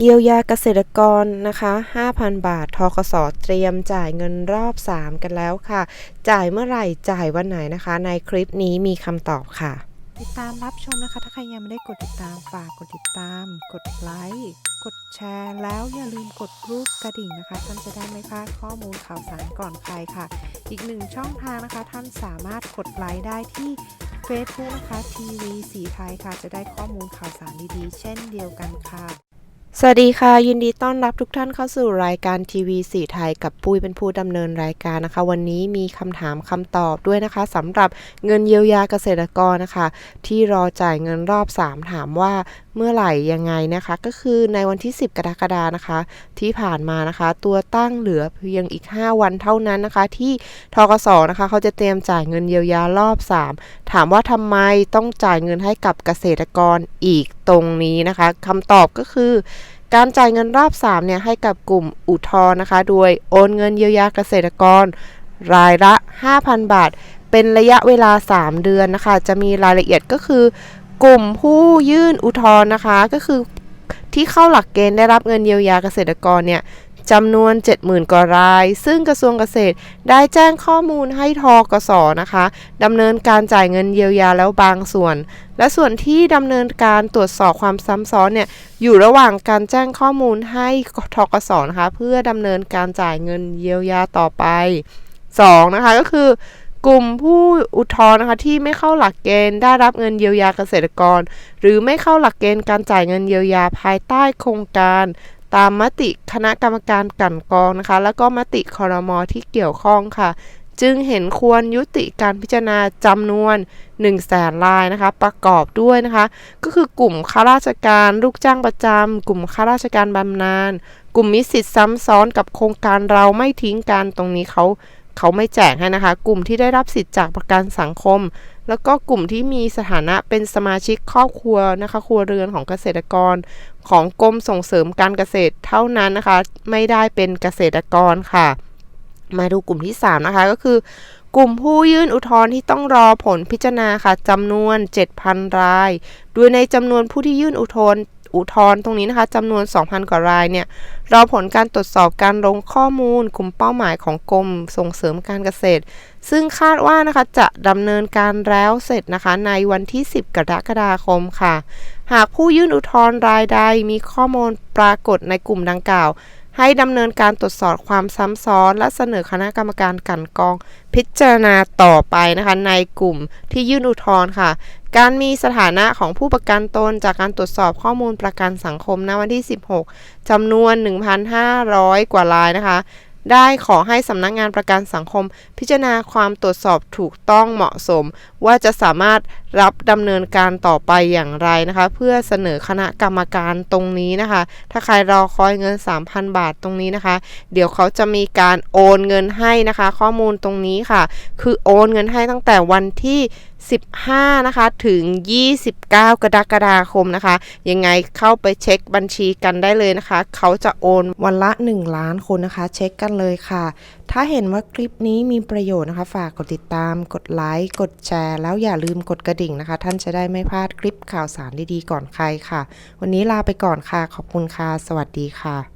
เยียวยาเกษตรกรนะคะ 5,000 บาท ทกสเตรียมจ่ายเงินรอบ 3 กันแล้วค่ะ จ่ายเมื่อไหร่ จ่ายวันไหนนะคะ ในคลิปนี้มีคำตอบค่ะ ติดตามรับชมนะคะ ถ้าใครยังไม่ได้กดติดตาม ฝากกดติดตาม กดไลค์ กดแชร์ แล้วอย่าลืมกดรูปกระดิ่งนะคะ ท่านจะได้ไม่พลาดข้อมูลข่าวสารก่อนใครค่ะ อีกหนึ่งช่องทางนะคะ ท่านสามารถกดไลค์ได้ที่ Facebook นะคะทีวีสีไทยค่ะ จะได้ข้อมูลข่าวสารดีๆ เช่นเดียวกันค่ะ สวัสดีค่ะ ยินดีต้อนรับทุกท่านเข้าสู่รายการทีวีสีไทยกับปุ้ยเป็นผู้ดำเนินรายการนะคะ วันนี้มีคำถามคำตอบด้วยนะคะสำหรับเงินเยียวยาเกษตรกรนะคะ ที่รอจ่ายเงินรอบ 3 ถามว่า เมื่อไหร่ยังไงนะคะ ก็คือในวันที่ 10 กรกฎานะคะ ที่ผ่านมานะคะ ตัวตั้งเหลือเพียงอีก 5 วันเท่านั้นนะคะ ที่ทกสนะคะเขาจะเตรียมจ่ายเงินเยียวยารอบ 3 ถามว่าทำไมต้องจ่ายเงินให้กับเกษตรกรอีกตรงนี้นะคะคำตอบก็คือการจ่ายเงินรอบ 3 เนี่ย ให้กับกลุ่มอุทธร์นะคะ โดยโอนเงินเยียวยาเกษตรกร รายละ 5,000 บาท เป็นระยะเวลา 3 เดือนนะคะ จะมีรายละเอียดก็คือ กลุ่มผู้ยื่นอุทธรณ์นะคะ ก็คือที่เข้าหลักเกณฑ์ได้รับเงินเยียวยาเกษตรกรเนี่ยจำนวน 70,000 กว่าราย ซึ่งกระทรวงเกษตรได้แจ้งข้อมูลให้ทกสนะคะดำเนินการจ่ายเงินเยียวยาแล้วบางส่วน และส่วนที่ดำเนินการตรวจสอบความซ้ำซ้อนเนี่ยอยู่ระหว่างการแจ้งข้อมูลให้ทกสนะคะเพื่อดำเนินการจ่ายเงินเยียวยาต่อไป 2. นะคะก็คือ กลุ่มผู้อุทธรณ์นะคะที่ไม่เข้าหลักเกณฑ์ได้รับเงินเยียวยาเกษตรกร หรือไม่เข้าหลักเกณฑ์การจ่ายเงินเยียวยาภายใต้โครงการ ตามมติคณะกรรมการกันกองนะคะ แล้วก็มติคอรมอที่เกี่ยวข้องค่ะ จึงเห็นควรยุติการพิจารณาจำนวน1 0 0 0 0แสนรายนะคะ ประกอบด้วยนะคะ ก็คือกลุ่มข้าราชการลูกจ้างประจำกลุ่มข้าราชการบำนาญกลุ่มมิสิทธิ์ซ้ำซ้อนกับโครงการเราไม่ทิ้งกันตรงนี้เขา เขาไม่แจกให้นะคะ กลุ่มที่ได้รับสิทธิ์จากประกันสังคม แล้วก็กลุ่มที่มีสถานะเป็นสมาชิกครอบครัวนะคะ ครัวเรือนของเกษตรกร ของกรมส่งเสริมการเกษตรเท่านั้นนะคะ ไม่ได้เป็นเกษตรกรค่ะ มาดูกลุ่มที่ 3 นะคะก็คือกลุ่มผู้ยื่นอุทธรณ์ที่ต้องรอผลพิจารณาค่ะจำนวน 7,000 ราย โดยในจำนวนผู้ที่ยื่นอุทธรณ์ อุทธรณ์ตรงนี้นะคะจำนวน 2,000 กว่ารายเนี่ยรอผลการตรวจสอบการลงข้อมูลกลุ่มเป้าหมายของกรมส่งเสริมการเกษตร ซึ่งคาดว่านะคะจะดำเนินการแล้วเสร็จนะคะ ในวันที่ 10 กรกฎาคมค่ะ หากผู้ยื่นอุทธรณ์รายใดมีข้อมูลปรากฏในกลุ่มดังกล่าว ให้ดำเนินการตรวจสอบความซ้ำซ้อน และเสนอคณะกรรมการกันกอง พิจารณาต่อไปนะคะในกลุ่มที่ยื่นอุทธรณ์ค่ะ การมีสถานะของผู้ประกันตนจากการตรวจสอบข้อมูลประกันสังคมณวันที่ 16จำนวน 1,500 กว่ารายนะคะ ได้ขอให้สำนักงานประกันสังคม พิจารณาความตรวจสอบถูกต้องเหมาะสม ว่าจะสามารถรับดำเนินการต่อไปอย่างไรนะคะ เพื่อเสนอคณะกรรมการตรงนี้นะคะ ถ้าใครรอคอยเงิน 3,000 บาทตรงนี้นะคะ เดี๋ยวเขาจะมีการโอนเงินให้นะคะ ข้อมูลตรงนี้ค่ะ คือโอนเงินให้ตั้งแต่วันที่ 15 นะคะ ถึง 29 กรกฎาคมนะคะ ยังไงเข้าไปเช็คบัญชีกันได้เลยนะคะ เขาจะโอนวันละ 1 ล้านคนนะคะ เช็คกันเลยค่ะ ถ้าเห็นว่าคลิปนี้มีประโยชน์นะคะ ฝากกดติดตาม กดไลค์ กดแชร์ แล้วอย่าลืมกดกระดิ่งนะคะ ท่านจะได้ไม่พลาดคลิปข่าวสารดีๆ ก่อนใครค่ะ วันนี้ลาไปก่อนค่ะ ขอบคุณค่ะ สวัสดีค่ะ